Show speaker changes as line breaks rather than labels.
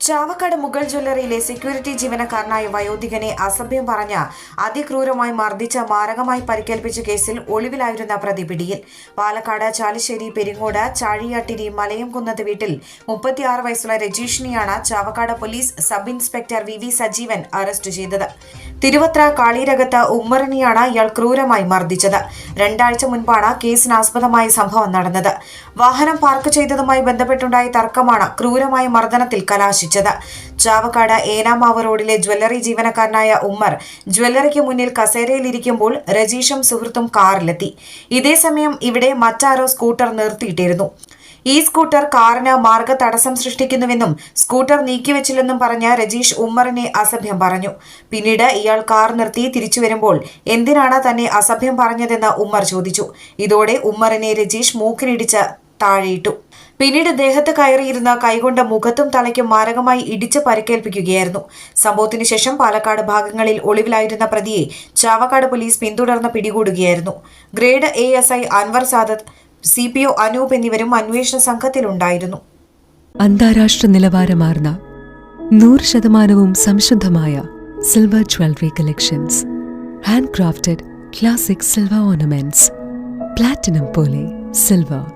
Chavakkad Mughal ജ്വല്ലറിയിലെ security ജീവനക്കാരനായ വയോധികനെ അസഭ്യം പറഞ്ഞ അതിക്രൂരമായി മർദ്ദിച്ച മാരകമായി പരിക്കേൽപ്പിച്ച കേസിൽ ഒളിവിലായിരുന്ന പ്രതി പിടിയിൽ. പാലക്കാട് ചാലിശ്ശേരി പെരിങ്ങോട് ചാഴിയാട്ടിരി മലയം കുന്നത് വീട്ടിൽ മുപ്പത്തിയാറ് വയസ്സുള്ള രജീഷിനെയാണ് Chavakkad police sub inspector V V Sajeevan arrest ചെയ്തത്. തിരുവത്ര കാളിരകത്ത് ഉമ്മറിനെയാണ് ഇയാൾ ക്രൂരമായി മർദ്ദിച്ചത്. രണ്ടാഴ്ച മുൻപാണ് കേസിനാസ്പദമായ സംഭവം നടന്നത്. വാഹനം പാർക്ക് ചെയ്തതുമായി ബന്ധപ്പെട്ടുണ്ടായ തർക്കമാണ് ക്രൂരമായ മർദ്ദനത്തിൽ കലാശിച്ചത് ചാവക്കാട് ഏനാമാവ് റോഡിലെ ജ്വല്ലറി ജീവനക്കാരനായ ഉമ്മർ ജ്വല്ലറിക്ക് മുന്നിൽ കസേരയിലിരിക്കുമ്പോൾ രജീഷും സുഹൃത്തും കാറിലെത്തി. ഇതേസമയം ഇവിടെ മറ്റാരോ സ്കൂട്ടർ നിർത്തിയിട്ടിരുന്നു. ഈ സ്കൂട്ടർ കാറിന് മാർഗ തടസ്സം സൃഷ്ടിക്കുന്നുവെന്നും സ്കൂട്ടർ നീക്കിവെച്ചില്ലെന്നും പറഞ്ഞ രജീഷ് ഉമ്മറിനെ അസഭ്യം പറഞ്ഞു. പിന്നീട് ഇയാൾ കാർ നിർത്തി തിരിച്ചു വരുമ്പോൾ എന്തിനാണ് തന്നെ അസഭ്യം പറഞ്ഞതെന്ന് ഉമ്മർ ചോദിച്ചു. ഇതോടെ ഉമ്മറിനെ രജീഷ് മൂക്കിനിടിച്ച് താഴെയിട്ടു. പിന്നീട് ദേഹത്ത് കയറിയിരുന്ന കൈകൊണ്ട് മുഖത്തും തലയ്ക്കും മാരകമായി ഇടിച്ച് പരിക്കേൽപ്പിക്കുകയായിരുന്നു. സംഭവത്തിന് ശേഷം പാലക്കാട് ഭാഗങ്ങളിൽ ഒളിവിലായിരുന്ന പ്രതിയെ ചാവക്കാട് പോലീസ് പിന്തുടർന്ന് പിടികൂടുകയായിരുന്നു. Grade A S I Anwar Sadath C P O Anoop എന്നിവരും അന്വേഷണ സംഘത്തിലുണ്ടായിരുന്നു.
അന്താരാഷ്ട്ര നിലവാരമാർന്ന നൂറ് ശതമാനവും സംശുദ്ധമായ silver jewellery collections. Hand crafted classic silver ornaments. Platinum പോലെ silver.